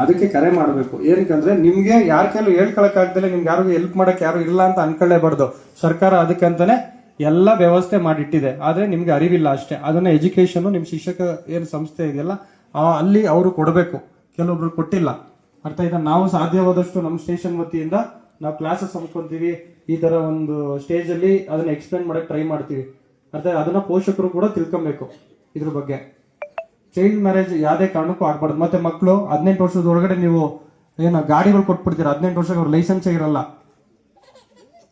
ಅದಕ್ಕೆ ಕರೆ ಮಾಡಬೇಕು. ಏನಕ್ಕಂದ್ರೆ ನಿಮ್ಗೆ ಯಾರ ಕೈಲೂ ಹೇಳ್ಕೊಳಕ್ ನಿಮ್ಗೆ ಯಾರಿಗೂ ಹೆಲ್ಪ್ ಮಾಡಕ್ ಯಾರು ಇಲ್ಲ ಅಂತ ಅನ್ಕೊಳ್ಳೇಬಾರ್ದು ಸರ್ಕಾರ ಅದಕ್ಕೆ ಅಂತಾನೆ ಎಲ್ಲ ವ್ಯವಸ್ಥೆ ಮಾಡಿಟ್ಟಿದೆ, ಆದರೆ ನಿಮ್ಗೆ ಅರಿವಿಲ್ಲ ಅಷ್ಟೇ. ಅದನ್ನ ಎಜುಕೇಶನ್ ನಿಮ್ಮ ಶಿಕ್ಷಕ ಏನು ಸಂಸ್ಥೆ ಇದೆಯಲ್ಲ ಅಲ್ಲಿ ಅವರು ಕೊಡಬೇಕು. ಕೆಲವೊಬ್ರು ಕೊಟ್ಟಿಲ್ಲ. ಅರ್ಥ ಆಯ್ತಾ? ನಾವು ಸಾಧ್ಯವಾದಷ್ಟು ನಮ್ಮ ಸ್ಟೇಷನ್ ವತಿಯಿಂದ ನಾವು ಕ್ಲಾಸಸ್ ಹಮ್ಕೊಂತೀವಿ. ಈ ತರ ಒಂದು ಸ್ಟೇಜ್ ಅಲ್ಲಿ ಅದನ್ನ ಎಕ್ಸ್ಪ್ಲೇನ್ ಮಾಡಕ್ ಟ್ರೈ ಮಾಡ್ತೀವಿ. ಅರ್ಥ ಅದನ್ನ ಪೋಷಕರು ಕೂಡ ತಿಳ್ಕೊಬೇಕು ಇದ್ರ ಬಗ್ಗೆ. ಚೈಲ್ಡ್ ಮ್ಯಾರೇಜ್ ಯಾವುದೇ ಕಾರಣಕ್ಕೂ ಆಗ್ಬಾರ್ದು. ಮತ್ತೆ ಮಕ್ಕಳು ಹದಿನೆಂಟು ವರ್ಷದ ಒಳಗಡೆ ನೀವು ಏನು ಗಾಡಿಗಳು ಕೊಟ್ಬಿಡ್ತೀರಾ? ಹದಿನೆಂಟು ವರ್ಷಕ್ಕೆ ಅವ್ರ ಲೈಸೆನ್ಸ್ ಇರಲ್ಲ.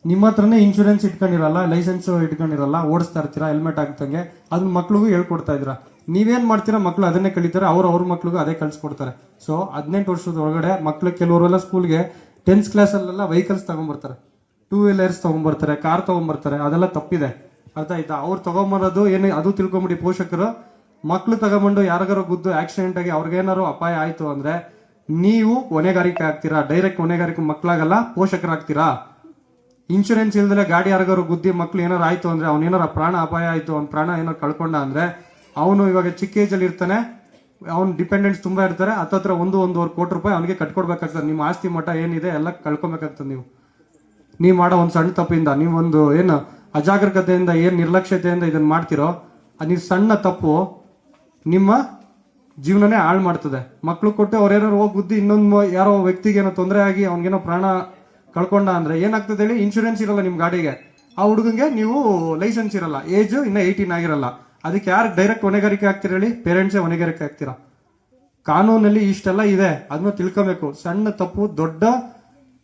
ನಿಮ್ಮ ಹತ್ರನೇ ಇನ್ಶೂರೆನ್ಸ್ ಇಟ್ಕೊಂಡಿರಲ್ಲ ಲೈಸೆನ್ಸ್ ಇಟ್ಕೊಂಡಿರಲ್ಲ, ಓಡಿಸ್ತಾ ಇರ್ತೀರಾ ಹೆಲ್ಮೆಟ್ ಹಾಕ್ದಂಗೆ, ಅದನ್ನ ಮಕ್ಳಿಗೂ ಹೇಳ್ಕೊಡ್ತಾ ಇದ್ದೀರಾ. ನೀವೇನು ಮಾಡ್ತೀರಾ, ಮಕ್ಳು ಅದನ್ನೇ ಕಲಿತಾರೆ, ಅವ್ರು ಅವ್ರ ಮಕ್ಳಿಗೂ ಅದೇ ಕಲಿಸ್ಕೊಡ್ತಾರೆ. ಸೊ ಹದಿನೆಂಟು ವರ್ಷದ ಒಳಗಡೆ ಮಕ್ಳು ಕೆಲವರೆಲ್ಲ ಸ್ಕೂಲ್ಗೆ ಟೆಂತ್ ಕ್ಲಾಸಲ್ಲೆಲ್ಲ ವೆಹಿಕಲ್ಸ್ ತಗೊಂಡ್ಬರ್ತಾರೆ ಟೂ ವೀಲರ್ಸ್ ತೊಗೊಂಬರ್ತಾರೆ ಕಾರ್ ತಗೊಂಡ್ಬರ್ತಾರೆ ಅದೆಲ್ಲ ತಪ್ಪಿದೆ. ಅರ್ಥ ಆಯ್ತಾ? ಅವ್ರು ತಗೊಂಬರೋದು ಏನು, ಅದು ತಿಳ್ಕೊಂಬಿಡಿ ಪೋಷಕರು. ಮಕ್ಳು ತಗೊಂಬಂಡು ಯಾರಿಗಾರು ಗುದ್ದು ಆಕ್ಸಿಡೆಂಟ್ ಆಗಿ ಅವ್ರಿಗೇನಾರು ಅಪಾಯ ಆಯಿತು ಅಂದ್ರೆ, ನೀವು ಹೊಣೆಗಾರಿಕೆ ಆಗ್ತೀರಾ ಡೈರೆಕ್ಟ್ ಹೊಣೆಗಾರಿಕೆ ಮಕ್ಳಾಗಲ್ಲ, ಪೋಷಕರಾಗ್ತೀರಾ? ಇನ್ಶೂರೆನ್ಸ್ ಇಲ್ದಲೆ ಗಾಡಿ ಯಾರಿಗಾರು ಗುದ್ದಿ ಮಕ್ಳು ಏನಾರು ಆಯ್ತು ಅಂದ್ರೆ ಅವ್ನ ಏನಾರ ಪ್ರಾಣ ಅಪಾಯ ಆಯ್ತು, ಅವ್ನ ಪ್ರಾಣ ಏನಾರು ಕಳ್ಕೊಂಡ ಅಂದ್ರೆ ಅವನು ಇವಾಗ ಚಿಕ್ಕ ಏಜಲ್ಲಿ ಇರ್ತಾನೆ. ಅವ್ನ ಡಿಪೆಂಡೆನ್ಸ್ ತುಂಬಾ ಇರ್ತಾರೆ. ಹತ್ತತ್ರ ಒಂದು, ಒಂದೂವರೆ ಕೋಟಿ ರೂಪಾಯಿ ಅವನಿಗೆ ಕಟ್ಕೊಡ್ಬೇಕಾಗ್ತದೆ. ನಿಮ್ಮ ಆಸ್ತಿ ಮಠ ಏನಿದೆ ಎಲ್ಲ ಕಳ್ಕೊಬೇಕಾಗ್ತದೆ ನೀವು. ನೀವು ಮಾಡೋ ಒಂದು ಸಣ್ಣ ತಪ್ಪಿಂದ ನೀವೊಂದು ಏನು ಅಜಾಗ್ರಕತೆಯಿಂದ, ಏನು ನಿರ್ಲಕ್ಷ್ಯತೆಯಿಂದ ಇದನ್ನ ಮಾಡ್ತಿರೋ ಆ ನೀವು ಸಣ್ಣ ತಪ್ಪು ನಿಮ್ಮ ಜೀವನನೇ ಹಾಳು ಮಾಡ್ತದೆ. ಮಕ್ಳು ಕೊಟ್ಟು ಅವ್ರೇನಾರು ಹೋಗಿ ಬುದ್ಧಿ ಇನ್ನೊಂದು ಯಾರೋ ವ್ಯಕ್ತಿಗೆ ಏನೋ ತೊಂದರೆ ಆಗಿ ಅವ್ನಿಗೇನೋ ಪ್ರಾಣ ಕಳ್ಕೊಂಡ ಅಂದ್ರೆ ಏನಾಗ್ತದೆ ಹೇಳಿ? ಇನ್ಶೂರೆನ್ಸ್ ಇರಲ್ಲ ನಿಮ್ಮ ಗಾಡಿಗೆ. ಆ ಹುಡುಗಂಗೆ ನೀವು ಲೈಸೆನ್ಸ್ ಇರಲ್ಲ. ಏಜ್ ಇನ್ನ ಏಯ್ಟೀನ್ ಆಗಿರಲ್ಲ. ಅದಕ್ಕೆ ಯಾರು ಡೈರೆಕ್ಟ್ ಹೊಣೆಗಾರಿಕೆ ಆಗ್ತೀರ ಹೇಳಿ? ಪೇರೆಂಟ್ಸೇ ಹೊಣೆಗಾರಿಕೆ ಆಗ್ತೀರಾ? ಕಾನೂನಲ್ಲಿ ಇಷ್ಟೆಲ್ಲ ಇದೆ. ಅದನ್ನ ತಿಳ್ಕೊಬೇಕು. ಸಣ್ಣ ತಪ್ಪು ದೊಡ್ಡ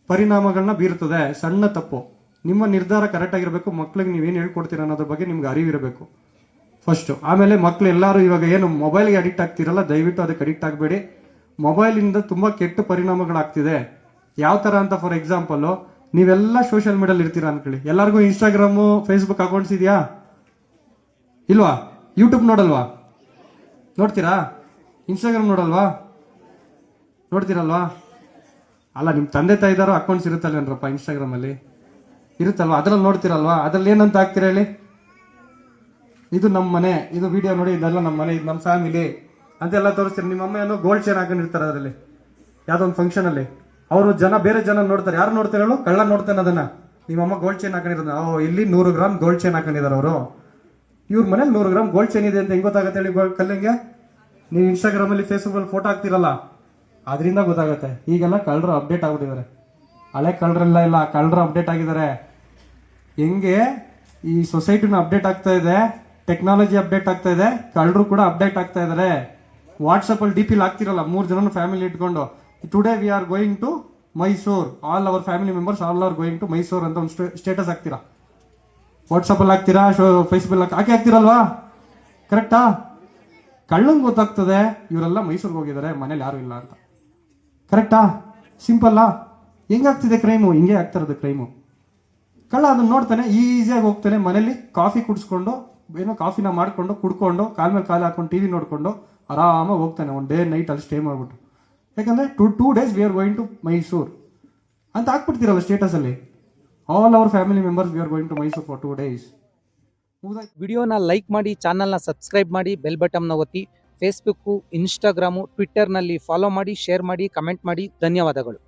ಪರಿಣಾಮಗಳನ್ನ ಬೀರ್ತದೆ. ಸಣ್ಣ ತಪ್ಪು. ನಿಮ್ಮ ನಿರ್ಧಾರ ಕರೆಕ್ಟ್ ಆಗಿರ್ಬೇಕು. ಮಕ್ಳಿಗೆ ನೀವೇನು ಹೇಳ್ಕೊಡ್ತೀರ ಅನ್ನೋದ್ರ ಬಗ್ಗೆ ನಿಮ್ಗೆ ಅರಿವಿರಬೇಕು ಫಸ್ಟ್ ಆಮೇಲೆ ಮಕ್ಳು ಎಲ್ಲರೂ ಇವಾಗ ಏನು ಮೊಬೈಲ್ಗೆ ಅಡಿಕ್ಟ್ ಆಗ್ತಿರಲ್ಲ, ದಯವಿಟ್ಟು ಅದಕ್ಕೆ ಅಡಿಕ್ಟ್ ಆಗಬೇಡಿ. ಮೊಬೈಲಿಂದ ತುಂಬಾ ಕೆಟ್ಟ ಪರಿಣಾಮಗಳಾಗ್ತಿದೆ. ಯಾವ ಥರ ಅಂತ ಫಾರ್ ಎಕ್ಸಾಂಪಲ್ ನೀವೆಲ್ಲ ಸೋಷಿಯಲ್ ಮೀಡಿಯಲ್ಲಿ ಇರ್ತೀರಾ ಅನ್ಕೊಳ್ಳಿ. ಎಲ್ಲರಿಗೂ ಇನ್ಸ್ಟಾಗ್ರಾಮು ಫೇಸ್ಬುಕ್ ಅಕೌಂಟ್ಸ್ ಇದೆಯಾ? ಇಲ್ವಾ? ಯೂಟ್ಯೂಬ್ ನೋಡಲ್ವಾ? ನೋಡ್ತೀರಾ? ಇನ್ಸ್ಟಾಗ್ರಾಮ್ ನೋಡಲ್ವಾ? ನೋಡ್ತೀರಲ್ವಾ? ಅಲ್ಲ ನಿಮ್ಮ ತಂದೆ ತಾಯಿದಾರೋ ಅಕೌಂಟ್ಸ್ ಇರುತ್ತಲ್ವೇನ್ರಪ್ಪ ಇನ್ಸ್ಟಾಗ್ರಾಮ್ ಅಲ್ಲಿ? ಇರುತ್ತಲ್ವಾ? ಅದ್ರಲ್ಲಿ ನೋಡ್ತೀರಲ್ವಾ? ಅದ್ರಲ್ಲಿ ಏನಂತ ಹಾಕ್ತೀರಾ ಹೇಳಿ? ಇದು ನಮ್ಮ ಮನೆ. ಇದು ವಿಡಿಯೋ ನೋಡಿ, ಇದೆಲ್ಲ ನಮ್ಮ ಮನೆ, ಇದು ನಮ್ಮ ಫ್ಯಾಮಿಲಿ ಅಂತೆಲ್ಲ ತೋರಿಸ್ತೀರಿ? ನಿಮ್ಮ ಅಮ್ಮ ಏನೋ ಗೋಲ್ಡ್ ಚೇನ್ ಹಾಕೊಂಡಿರ್ತಾರೆ ಅದರಲ್ಲಿ. ಯಾವುದೋ ಒಂದು ಫಂಕ್ಷನ್ ಅಲ್ಲಿ. ಅವರು ಜನ ಬೇರೆ ಜನ ನೋಡ್ತಾರೆ. ಯಾರು ನೋಡ್ತಾರೆ ಹೇಳು? ಕಳ್ಳ ನೋಡ್ತಾನೆ ಅದನ್ನ. ನಿಮ್ಮ ಅಮ್ಮ ಗೋಲ್ಡ್ ಚೈನ್ ಹಾಕೊಂಡಿರೋದು ಓ ಇಲ್ಲಿ ನೂರು ಗ್ರಾಮ್ ಗೋಲ್ಡ್ ಚೈನ್ ಹಾಕೊಂಡಿದ್ದಾರೆ ಅವರು. ಇವ್ರ ಮನೇಲಿ ನೂರು ಗ್ರಾಮ್ ಗೋಲ್ಡ್ ಚೈನ್ ಇದೆ ಅಂತ ಹೆಂಗ್ ಗೊತ್ತಾಗತ್ತೆ ಹೇಳಿ ಕಲ್ಲಿಂಗೆ ನೀವು ಇನ್ಸ್ಟಾಗ್ರಾಮ್ ಅಲ್ಲಿ ಫೇಸ್ಬುಕ್ ಅಲ್ಲಿ ಫೋಟೋ ಹಾಕ್ತಿರಲ್ಲ? ಅದರಿಂದ ಗೊತ್ತಾಗುತ್ತೆ. ಈಗೆಲ್ಲ ಕಳ್ಳರು ಅಪ್ಡೇಟ್ ಆಗ್ಬಿಟ್ಟಿದ್ದಾರೆ. ಹಳೆ ಕಳ್ಳರೆಲ್ಲ ಇಲ್ಲ, ಕಳ್ಳರು ಅಪ್ಡೇಟ್ ಆಗಿದ್ದಾರೆ. ಹೆಂಗೆ ಈ ಸೊಸೈಟಿನ ಅಪ್ಡೇಟ್ ಆಗ್ತಾ ಇದೆ ಟೆಕ್ನಾಲಜಿ ಅಪ್ಡೇಟ್ ಆಗ್ತಾ ಇದೆ, ಕಳ್ಳರು ಕೂಡ ಅಪ್ಡೇಟ್ ಆಗ್ತಾ ಇದ್ದಾರೆ. ವಾಟ್ಸಪ್ ಅಲ್ಲಿ ಡಿ ಪಿಲ್ ಹಾಕ್ತಿರಲ್ಲ, ಮೂರು ಜನ ಫ್ಯಾಮಿಲಿ ಇಟ್ಕೊಂಡು. Today we are going to Mysore all our family members all are going to Mysore ಅಂತ ಒಂದು ಸ್ಟೇಟಸ್ ಹಾಕ್ತೀರಾ? ವಾಟ್ಸಪ್ ಅಲ್ಲಿ ಹಾಕ್ತೀರಾ? ಫೇಸ್ಬುಕ್ ಹಾಕಿ ಹಾಕ್ತಿರಲ್ವಾ? ಕರೆಕ್ಟಾ ಕಳ್ಳಂಗ್ ಗೊತ್ತಾಗ್ತದೆ, ಇವರೆಲ್ಲ ಮೈಸೂರಿಗೆ ಹೋಗಿದ್ದಾರೆ, ಮನೇಲಿ ಯಾರು ಇಲ್ಲ ಅಂತ. ಕರೆಕ್ಟಾ ಸಿಂಪಲ್ಲಾ ಹೆಂಗಾಗ್ತಿದೆ ಕ್ರೈಮು ಹಿಂಗೆ ಆಗ್ತಾ ಇರೋದು ಕ್ರೈಮು ಕಳ್ಳ ಅದನ್ನ ನೋಡ್ತಾನೆ ಈಸಿಯಾಗಿ ಹೋಗ್ತಾನೆ, ಮನೇಲಿ ಕಾಫಿ ಕುಡಿಸ್ಕೊಂಡು, ಏನೋ ಕಾಫಿನ ಮಾಡ್ಕೊಂಡು, ಕುಡ್ಕೊಂಡು, ಕಾಲ್ ಮೇಲೆ ಕಾಲು ಹಾಕೊಂಡು ಟಿವಿ ನೋಡ್ಕೊಂಡು, ಆರಾಮಾಗಿ ಹೋಗ್ತಾನೆ ಒಂದು ಡೇ ನೈಟ್ ಅಲ್ಲಿ ಸ್ಟೇ ಮಾಡ್ಬಿಟ್ಟು. ಯಾಕಂದ್ರೆ to two days we are going to Mysore ಅಂತ ಹಾಕ್ಬಿಡ್ತೀರಲ್ಲ ಸ್ಟೇಟಸ್ ಅಲ್ಲಿ? All our family members we are going to Mysore for two days ವಿಡಿಯೋನ ಲೈಕ್ ಮಾಡಿ ಚಾನಲ್ನ ಸಬ್ಸ್ಕ್ರೈಬ್ ಮಾಡಿ ಬೆಲ್ ಬಟನ್ನ ಒತ್ತಿ ಫೇಸ್ಬುಕ್ಕು ಇನ್ಸ್ಟಾಗ್ರಾಮು ಟ್ವಿಟ್ಟರ್ನಲ್ಲಿ ಫಾಲೋ ಮಾಡಿ ಶೇರ್ ಮಾಡಿ ಕಮೆಂಟ್ ಮಾಡಿ. ಧನ್ಯವಾದಗಳು.